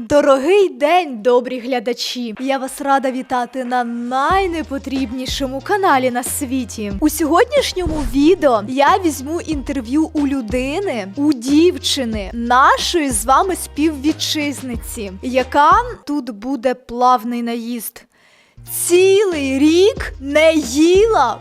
Дорогий день, добрі глядачі! Я вас рада вітати на найнепотрібнішому каналі на світі. У сьогоднішньому відео я візьму інтерв'ю у людини, у дівчини, нашої з вами співвітчизниці, яка тут буде плавний наїзд. Цілий рік не їла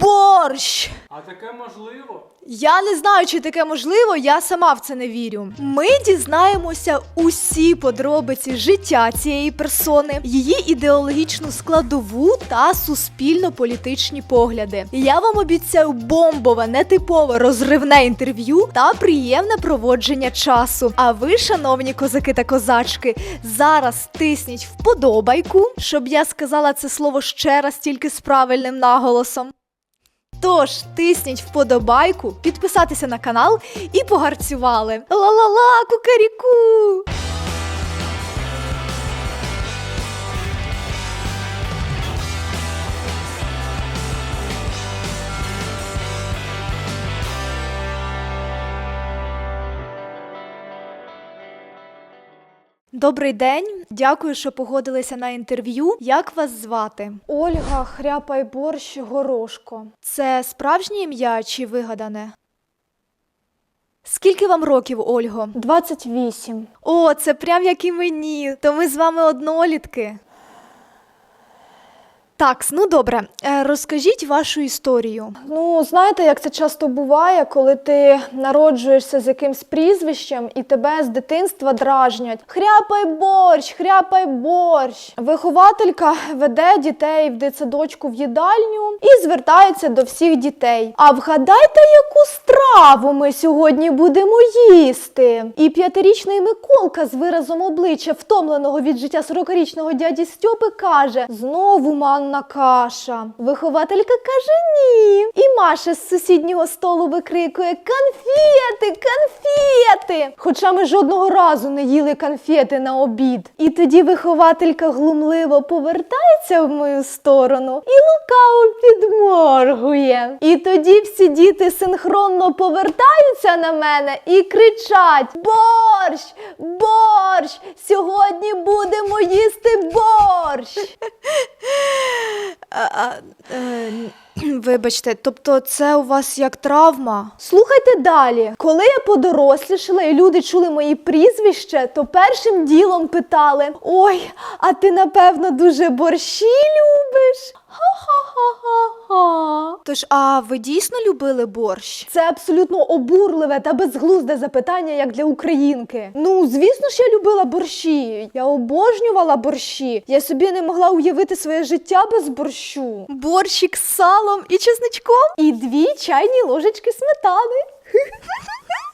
борщ. А таке можливо? Я не знаю, чи таке можливо, я сама в це не вірю. Ми дізнаємося усі подробиці життя цієї персони, її ідеологічну складову та суспільно-політичні погляди. Я вам обіцяю бомбове, нетипове, розривне інтерв'ю та приємне проводження часу. А ви, шановні козаки та козачки, зараз тисніть вподобайку, щоб я сказала це слово ще раз тільки з правильним наголосом. Тож тисніть вподобайку, підписатися на канал і погарцювали. Ла-ла-ла, кукаріку! Добрий день, дякую, що погодилися на інтерв'ю. Як вас звати? Ольга Хряпай борщ горошко. Це справжнє ім'я чи вигадане? Скільки вам років, Ольго? 28. О, це прям як і мені. То ми з вами однолітки. Так, ну добре, Е, розкажіть вашу історію. Ну, знаєте, як це часто буває, коли ти народжуєшся з якимсь прізвищем і тебе з дитинства дражнять. Хряпай борщ, хряпай борщ. Вихователька веде дітей в дитсадочку в їдальню і звертається до всіх дітей. А вгадайте, яку страву ми сьогодні будемо їсти. І п'ятирічний Миколка з виразом обличчя, втомленого від життя 40-річного дяді Стьопи, каже: знову манна каша. Вихователька каже ні. І Маша з сусіднього столу викрикує конфети, конфети. Хоча ми жодного разу не їли конфети на обід. І тоді вихователька глумливо повертається в мою сторону і лукаво підморгує. І тоді всі діти синхронно повертаються на мене і кричать: Борщ! Борщ! Сьогодні будемо їсти борщ! А, е, вибачте, тобто це у вас як травма? Слухайте далі. Коли я подорослішала і люди чули мої прізвище, то першим ділом питали: Ой, а ти напевно дуже борщі любиш? Ха-ха-ха-ха-ха. Тож, а ви дійсно любили борщ? Це абсолютно обурливе та безглузде запитання, як для українки. Ну, звісно ж, я любила борщі. Я обожнювала борщі. Я собі не могла уявити своє життя без борщу. Борщик з салом і чесничком? І дві чайні ложечки сметани.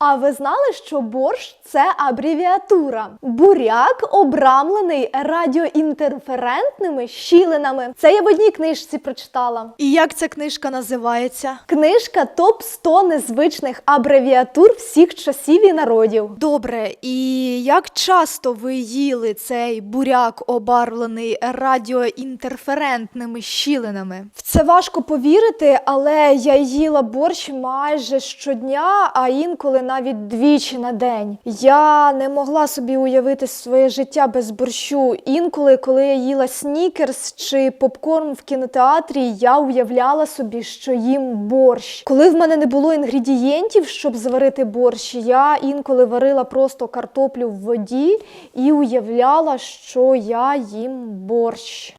А ви знали, що борщ це абревіатура? Буряк обрамлений радіоінтерферентними щілинами. Це я в одній книжці прочитала. І як ця книжка називається? Книжка топ 100 незвичних абревіатур всіх часів і народів. Добре, і як часто ви їли цей буряк, обарвлений радіоінтерферентними щілинами? В це важко повірити, але я їла борщ майже щодня, а інколи навіть двічі на день. Я не могла собі уявити своє життя без борщу. Інколи, коли я їла снікерс чи попкорн в кінотеатрі, я уявляла собі, що їм борщ. Коли в мене не було інгредієнтів, щоб зварити борщ, я інколи варила просто картоплю в воді і уявляла, що я їм борщ.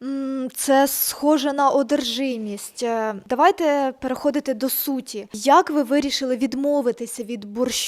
Це схоже на одержимість. Е, Давайте переходити до суті. Як ви вирішили відмовитися від борщу,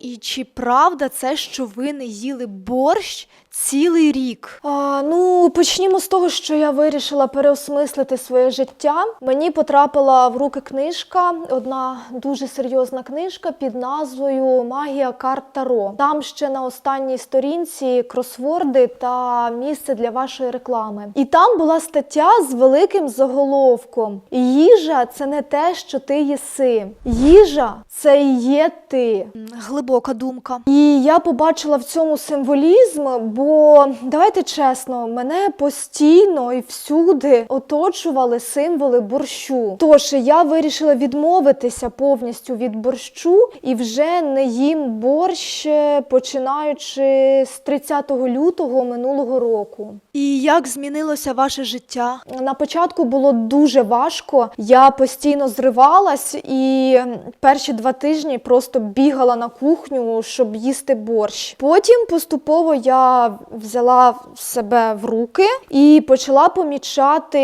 і чи правда це, що ви не їли борщ цілий рік? А, ну, почнімо з того, що я вирішила переосмислити своє життя. Мені потрапила в руки книжка, одна дуже серйозна книжка під назвою Магія карт Таро. Там ще на останній сторінці кросворди та місце для вашої реклами. І там була стаття з великим заголовком: Їжа це не те, що ти їси. Їжа це є ти. Глибока думка. І я побачила в цьому символізм, бо давайте чесно, мене постійно і всюди оточували символи борщу. Тож я вирішила відмовитися повністю від борщу і вже не їм борщ, е, починаючи з 30 лютого минулого року. І як змінилося ваше життя? На початку було дуже важко. Я постійно зривалась і перші два тижні просто бігала на кухню, щоб їсти борщ. Потім поступово я взяла себе в руки і почала помічати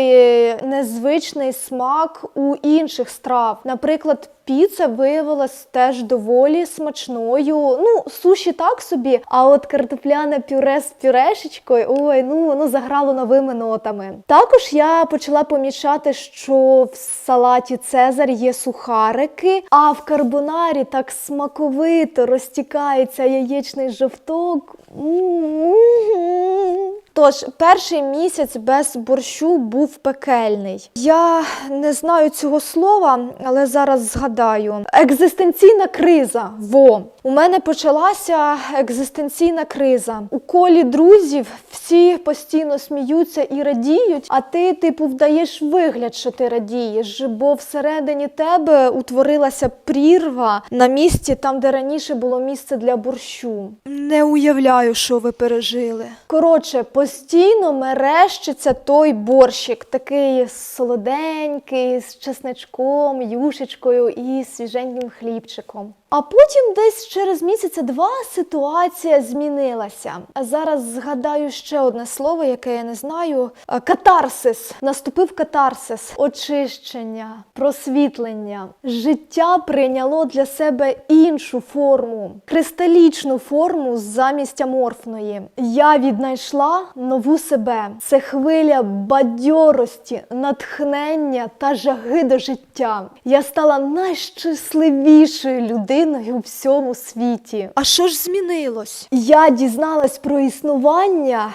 незвичний смак у інших страв. Наприклад, Піца виявилась теж доволі смачною. Ну, суші так собі, а от картопляне пюре з пюрешечкою, ой, ну воно заграло новими нотами. Також я почала помічати, що в салаті Цезар є сухарики, а в карбонарі так смаковито розтікається яєчний жовток. М-м-м. Тож, перший місяць без борщу був пекельний. Я не знаю цього слова, але зараз згадаю. Екзистенційна криза. Во. У мене почалася екзистенційна криза. У колі друзів всі постійно сміються і радіють, а ти, типу, вдаєш вигляд, що ти радієш, бо всередині тебе утворилася прірва на місці, там, де раніше було місце для борщу. Не уявляю, що ви пережили. Коротше, постійно мерещиться той борщик, такий солоденький, з чесничком, юшечкою і свіженьким хлібчиком. А потім десь через місяця два ситуація змінилася. Зараз згадаю ще одне слово, яке я не знаю. Е, Катарсис. Наступив катарсис, очищення, просвітлення. Життя прийняло для себе іншу форму, кристалічну форму замість аморфної. Я віднайшла нову себе. Це хвиля бадьорості, натхнення та жаги до життя. Я стала найщасливішою людиною у всьому світі. А що ж змінилось? Я дізналась про існування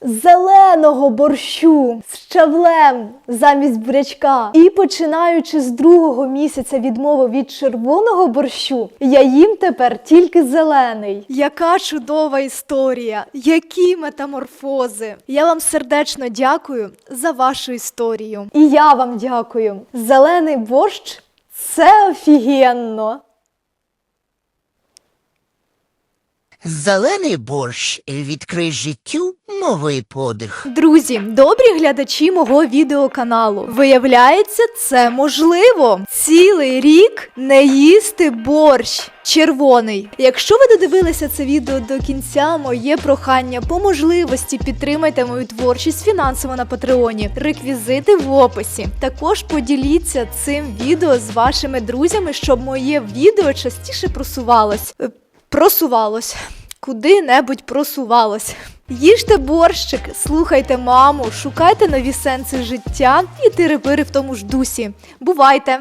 зеленого борщу з щавлем замість бурячка. І починаючи з другого місяця відмови від червоного борщу, я їм тепер тільки зелений. Яка чудова історія, які метаморфози. Я вам сердечно дякую за вашу історію. І я вам дякую. Зелений борщ це офігенно. Зелений борщ відкрий життю новий подих. Друзі, добрі глядачі мого відеоканалу. Виявляється, це можливо. Цілий рік не їсти борщ. Червоний. Якщо ви додивилися це відео до кінця, моє прохання по можливості підтримайте мою творчість фінансово на Патреоні. Реквізити в описі. Також поділіться цим відео з вашими друзями, щоб моє відео частіше просувалось. Просувалось. Куди-небудь просувалось. Їжте борщик, слухайте маму, шукайте нові сенси життя і тири-пири в тому ж дусі. Бувайте!